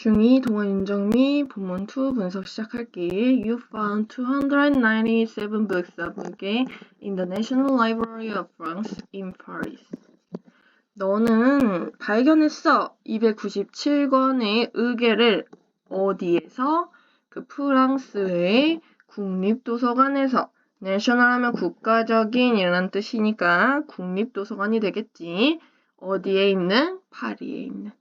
중2 동원 인정미 본문 2 분석 시작할게. You found 297 books Muguet in the National Library of France in Paris. 너는 발견했어. 297권의 의계를 어디에서? 그 프랑스의 국립도서관에서. 내셔널 하면 국가적인 이라는 뜻이니까 국립도서관이 되겠지. 어디에 있는? 파리에 있는.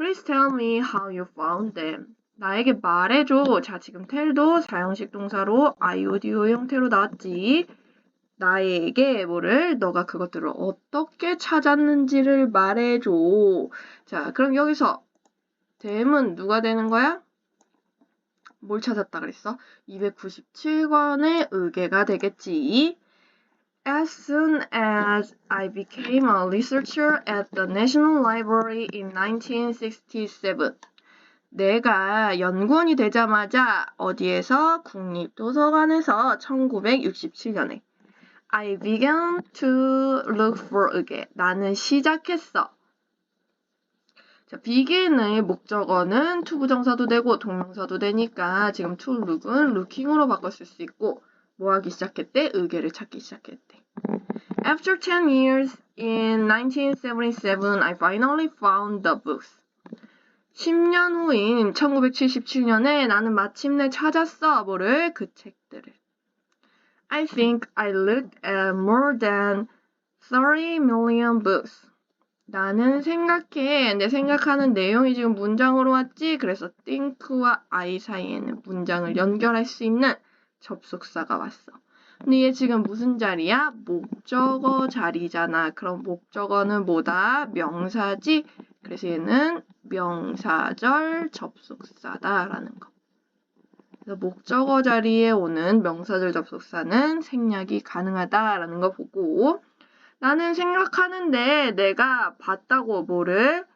Please tell me how you found them. 나에게 말해줘. 자, 지금 tell도 사형식 동사로 iod 형태로 나왔지. 나에게 뭐를 너가 그것들을 어떻게 찾았는지를 말해줘. 자, 그럼 여기서 them은 누가 되는 거야? 뭘 찾았다 그랬어? 297권의 의계가 되겠지. As soon as I became a researcher at the National Library in 1967, 내가 연구원이 되자마자 어디에서 국립도서관에서 1967년에 I began to look for again. 나는 시작했어. 자, begin의 목적어는 투부정사도 되고 동명사도 되니까 지금 to look은 looking으로 바꿨을 수 있고 뭐 하기 시작했대? 의계를 찾기 시작했대. After 10 years in 1977, I finally found the books. 10년 후인 1977년에 나는 마침내 찾았어. 뭐를? 그 책들을. I think I looked at more than 30 million books. 나는 생각해. 내 생각하는 내용이 지금 문장으로 왔지? 그래서 think와 I 사이에는 문장을 연결할 수 있는 접속사가 왔어. 근데 얘 지금 무슨 자리야? 목적어 자리잖아. 그럼 목적어는 뭐다? 명사지. 그래서 얘는 명사절 접속사다라는 거. 그래서 목적어 자리에 오는 명사절 접속사는 생략이 가능하다라는 거 보고 나는 생각하는데 내가 봤다고 뭐를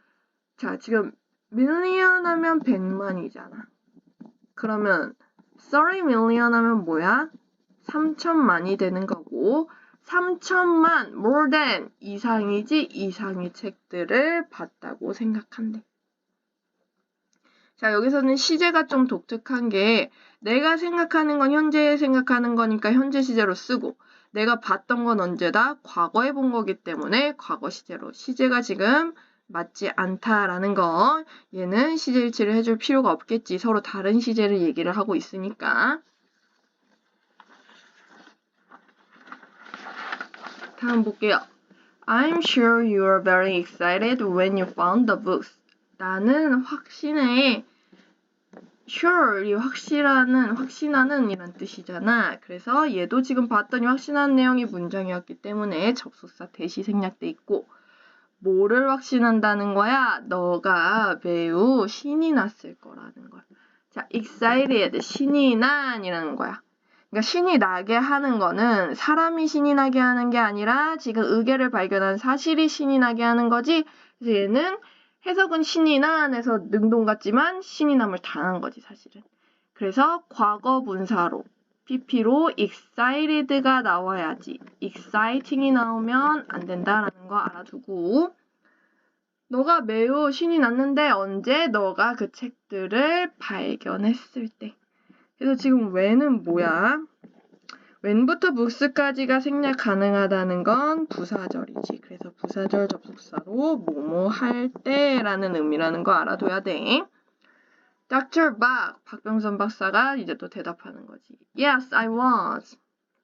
자 지금 밀리언 하면 100만이잖아. 그러면 30 million 하면 뭐야? 3천만이 되는 거고 3천만 more than 이상이지 이상의 책들을 봤다고 생각한대. 자 여기서는 시제가 좀 독특한 게 내가 생각하는 건 현재 생각하는 거니까 현재 시제로 쓰고 내가 봤던 건 언제다? 과거에 본 거기 때문에 과거 시제로 시제가 지금 맞지 않다라는 거 얘는 시제 일치를 해줄 필요가 없겠지 서로 다른 시제를 얘기를 하고 있으니까 다음 볼게요. I'm sure you are very excited when you found the books. 나는 확신해. sure, 이 확실하는, 확신하는 이란 뜻이잖아. 그래서 얘도 지금 봤더니 확신한 내용이 문장이었기 때문에 접속사 대시 생략돼 있고, 뭐를 확신한다는 거야? 너가 매우 신이 났을 거라는 거야. 자, excited, 신이 난이라는 거야. 그러니까 신이 나게 하는 거는 사람이 신이 나게 하는 게 아니라 지금 의계를 발견한 사실이 신이 나게 하는 거지. 그래서 얘는 해석은 신이 난에서 능동 같지만 신이 남을 당한 거지 사실은. 그래서 과거 분사로 pp로 excited가 나와야지. exciting이 나오면 안 된다라는 거 알아두고 너가 매우 신이 났는데 언제 너가 그 책들을 발견했을 때. 그래서 지금 when은 뭐야? when부터 books까지가 생략 가능하다는 건 부사절이지. 그래서 부사절 접속사로 뭐뭐 할 때라는 의미라는 거 알아둬야 돼. Dr. Bach, 박병선 박사가 이제 또 대답하는 거지. Yes, I was.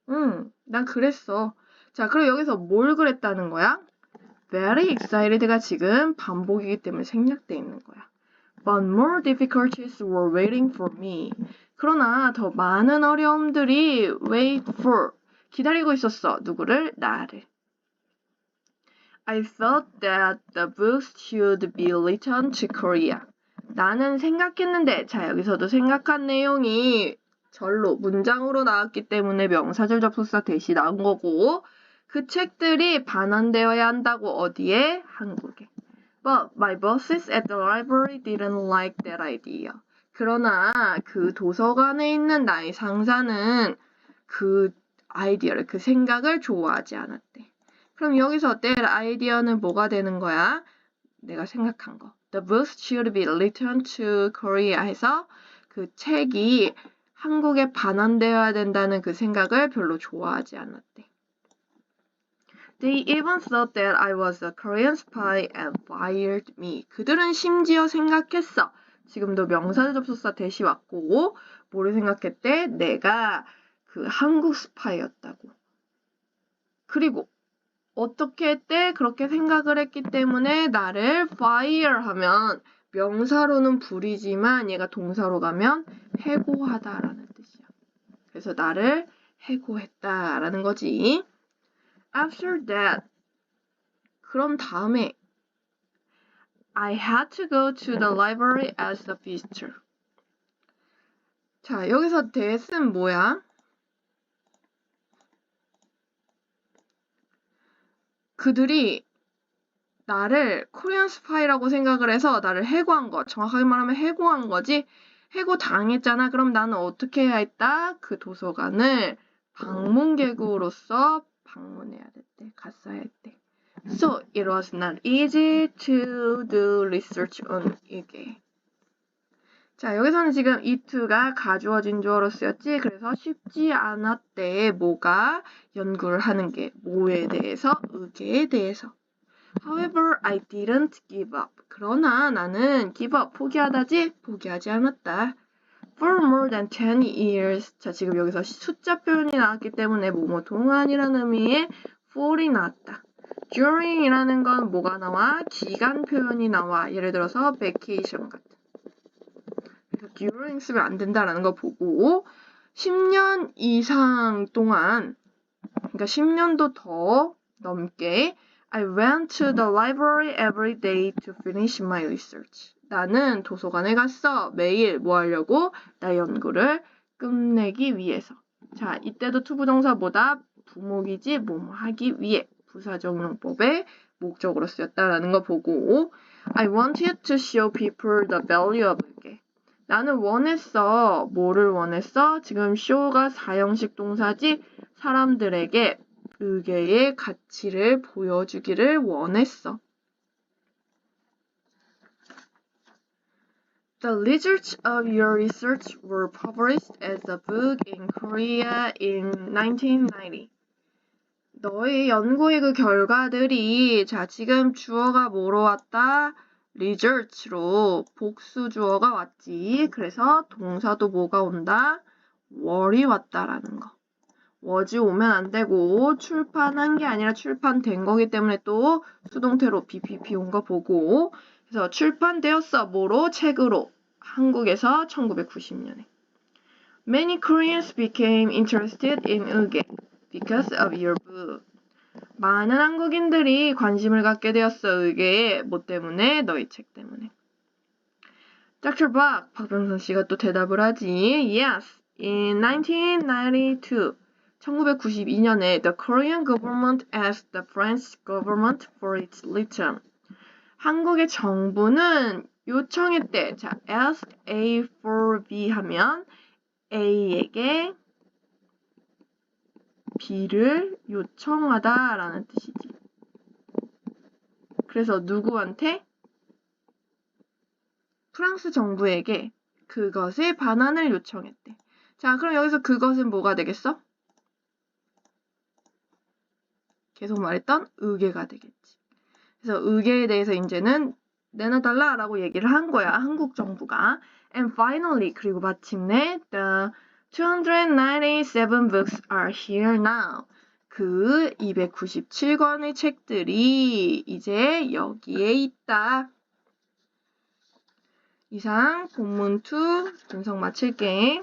응, 난 그랬어. 자, 그럼 여기서 뭘 그랬다는 거야? Very excited가 지금 반복이기 때문에 생략돼 있는 거야. But more difficulties were waiting for me. 그러나 더 많은 어려움들이 wait for 기다리고 있었어. 누구를? 나를. I thought that the books should be returned to Korea. 나는 생각했는데 자 여기서도 생각한 내용이 절로 문장으로 나왔기 때문에 명사절 접속사 대시 나온 거고 그 책들이 반환되어야 한다고 어디에? 한국에. But my bosses at the library didn't like that idea. 그러나 그 도서관에 있는 나의 상사는 그 아이디어를, 그 생각을 좋아하지 않았대. 그럼 여기서 that 아이디어는 뭐가 되는 거야? 내가 생각한 거. The books should be returned to Korea 해서 그 책이 한국에 반환되어야 된다는 그 생각을 별로 좋아하지 않았대. They even thought that I was a Korean spy and fired me. 그들은 심지어 생각했어. 지금도 명사 접속사 대시 왔고 뭐를 생각했대? 내가 그 한국 스파이였다고. 그리고 어떻게 했대? 그렇게 생각을 했기 때문에 나를 fire 하면 명사로는 불이지만 얘가 동사로 가면 해고하다라는 뜻이야. 그래서 나를 해고했다라는 거지. After that, 그럼 다음에 I had to go to the library as a visitor. 자, 여기서 that은 뭐야? 그들이 나를 코리안 스파이라고 생각을 해서 나를 해고한 거. 정확하게 말하면 해고한 거지. 해고 당했잖아. 그럼 나는 어떻게 해야 했다? 그 도서관을 방문객으로서 방문해야 됐대. 갔어야 했대. So it was not easy to do research on 이게. 자, 여기서는 지금 이 to가 가주어진 주어로 쓰였지. 그래서 쉽지 않았대. 뭐가 연구를 하는 게 뭐에 대해서, 의계에 대해서. However, I didn't give up. 그러나 나는 give up, 포기하다지, 포기하지 않았다. For more than 10 years. 자, 지금 여기서 숫자 표현이 나왔기 때문에 뭐뭐 동안이라는 의미의 for이 나왔다. during이라는 건 뭐가 나와? 기간 표현이 나와. 예를 들어서 vacation 같은. During 쓰면 안 된다라는 거 보고 10년 이상 동안 그러니까 10년도 더 넘게 I went to the library every day to finish my research. 나는 도서관에 갔어. 매일 뭐 하려고? 나 연구를 끝내기 위해서. 자, 이때도 투부정사보다 부목이지 뭐뭐 하기 위해 부사적 용법의 목적으로 쓰였다라는 거 보고 I wanted to show people the value of. 나는 원했어. 뭐를 원했어? 지금 show가 사형식 동사지 사람들에게 의계의 가치를 보여주기를 원했어. The results of your research were published as a book in Korea in 1990. 너의 연구의 그 결과들이 자 지금 주어가 뭐로 왔다? Results로 복수 주어가 왔지. 그래서 동사도 뭐가 온다? 월이 왔다라는 거. 워즈 오면 안 되고 출판한 게 아니라 출판된 거기 때문에 또 수동태로 BPP 온 거 보고 그래서 출판되었어 뭐로 책으로 한국에서 1990년에 Many Koreans became interested in 의계 because of your book. 많은 한국인들이 관심을 갖게 되었어 의계에 뭐 때문에 너희 책 때문에. Dr. Bach 박병선 씨가 또 대답을 하지. Yes, in 1992. 1992년에 the Korean government asked the French government for its return. 한국의 정부는 요청했대. 자, ask A for B 하면 A에게 B를 요청하다 라는 뜻이지. 그래서 누구한테? 프랑스 정부에게 그것의 반환을 요청했대. 자, 그럼 여기서 그것은 뭐가 되겠어? 계속 말했던 의계가 되겠지. 그래서 의계에 대해서 이제는 내놔달라라고 얘기를 한 거야. 한국 정부가. And finally, 그리고 마침내 the 297 books are here now. 그 297권의 책들이 이제 여기에 있다. 이상 본문 2 분석 마칠게.